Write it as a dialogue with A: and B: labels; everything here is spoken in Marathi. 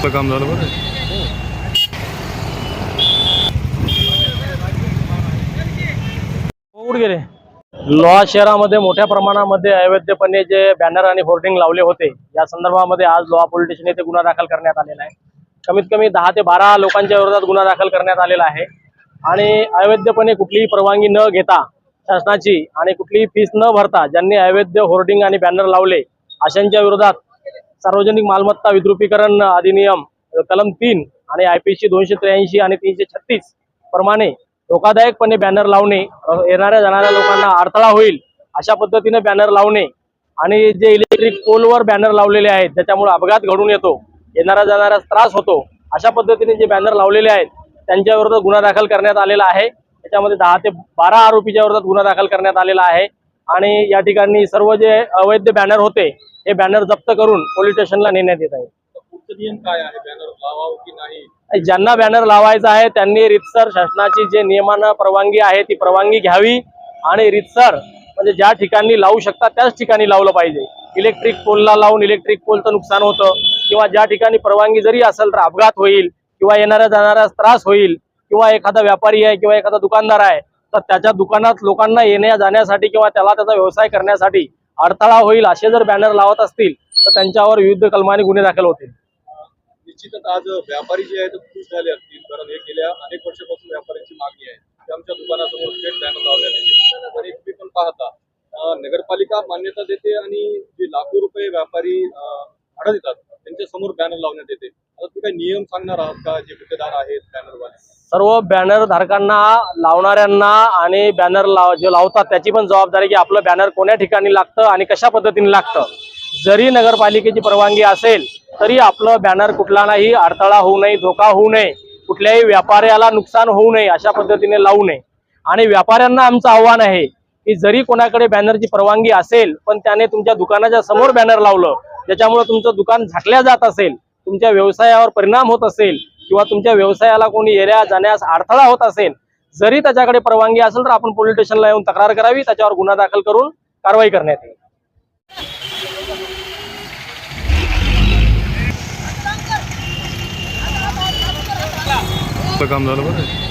A: आपलं काम झालं बरं.
B: गेले? लोहा शहरामध्ये मोठ्या प्रमाणामध्ये अवैधपणे जे बॅनर आणि होर्डिंग लावले होते या संदर्भामध्ये आज लोहा पोलीस स्टेशन येथे गुन्हा दाखल करण्यात आलेला आहे. कमीत कमी दहा ते बारा लोकांच्या विरोधात गुन्हा दाखल करण्यात आलेला आहे. आणि अवैधपणे कुठलीही परवानगी न घेता शासनाची आणि कुठलीही फीस न भरता ज्यांनी अवैध होर्डिंग आणि बॅनर लावले अशांच्या विरोधात सार्वजनिक मालमत्ता विद्रुपीकरण अधिनियम कलम तीन आणि आय पी सी दोनशे त्र्याऐंशी आणि तीनशे छत्तीस प्रमाणे धोकादायकपणे बॅनर लावणे येणाऱ्या जाणाऱ्या लोकांना अडथळा होईल अशा पद्धतीने बॅनर लावणे आणि जे इलेक्ट्रिक पोलवर बॅनर लावलेले आहेत त्याच्यामुळे अपघात घडून येतो येणाऱ्या जाणाऱ्या त्रास होतो अशा पद्धतीने जे बॅनर लावलेले आहेत त्यांच्याविरोधात गुन्हा दाखल करण्यात आलेला आहे. त्याच्यामध्ये दहा ते बारा आरोपीच्या विरोधात गुन्हा दाखल करण्यात आलेला आहे. आणि या ठिकाणी सर्व जे अवैध बॅनर होते हे बॅनर जप्त करून पोलीस स्टेशनला नेण्यात येत आहे. ज्यांना बॅनर लावायचा आहे त्यांनी रितसर शासनाची जे नियमानं परवानगी आहे ती परवानगी घ्यावी आणि रितसर म्हणजे ज्या ठिकाणी लावू शकतात त्याच ठिकाणी लावलं पाहिजे. इलेक्ट्रिक पोलला लावून इलेक्ट्रिक पोलचं नुकसान होतं किंवा ज्या ठिकाणी परवानगी जरी असेल तर अपघात होईल किंवा येणाऱ्या जाणाऱ्या त्रास होईल किंवा एखादा व्यापारी आहे किंवा एखादा दुकानदार आहे तर त्याच्या दुकानात लोकांना येण्या जाण्यासाठी किंवा त्याला त्याचा व्यवसाय करण्यासाठी अडथळा होईल असे जर बॅनर लावत असतील तर त्यांच्यावर विविध कलमाने गुन्हे दाखल होतील.
C: निश्चितच आज व्यापारी जे आहेत ते खुश झाले असतील. कारण हे गेल्या अनेक वर्षापासून व्यापाऱ्यांची मागणी आहे. ते आमच्या दुकानासमोर थेट बॅनर लावले येते आणि तुम्ही पण पाहता नगरपालिका मान्यता देते आणि जे लाखो रुपये व्यापारी भाडं देतात त्यांच्यासमोर बॅनर लावण्यात येते. नियम सांगणार आहात का? जे गुत्तेदार आहेत बॅनरवाले
B: सर्व बॅनर धारकांना लावणाऱ्यांना आणि बॅनर लाव जे लावतात त्याची पण जबाबदारी की आपलं बॅनर कोण्या ठिकाणी लागतं आणि कशा पद्धतीने लागतं. जरी नगरपालिकेची परवानगी असेल तरी आपलं बॅनर कुठला नाही अडथळा होऊ नये धोका होऊ नये. कुठल्याही व्यापाऱ्याला नुकसान होऊ नये अशा पद्धतीने लावू नये. आणि व्यापाऱ्यांना आमचं आव्हान आहे की जरी कोणाकडे बॅनरची परवानगी असेल पण त्याने तुमच्या दुकानाच्या समोर बॅनर लावलं ज्याच्यामुळे तुमचं दुकान झाकल्या जात असेल तुमच्या व्यवसायावर परिणाम होत असेल किंवा तुमच्या व्यवसायाला कोणी येण्या जाण्यास अडथळा होत असेल जरी त्याच्याकडे परवानगी असेल तर आपण पोलीस स्टेशनला येऊन तक्रार करावी त्याच्यावर गुन्हा दाखल करून कारवाई करण्यात येईल.
A: काम झालं बरं.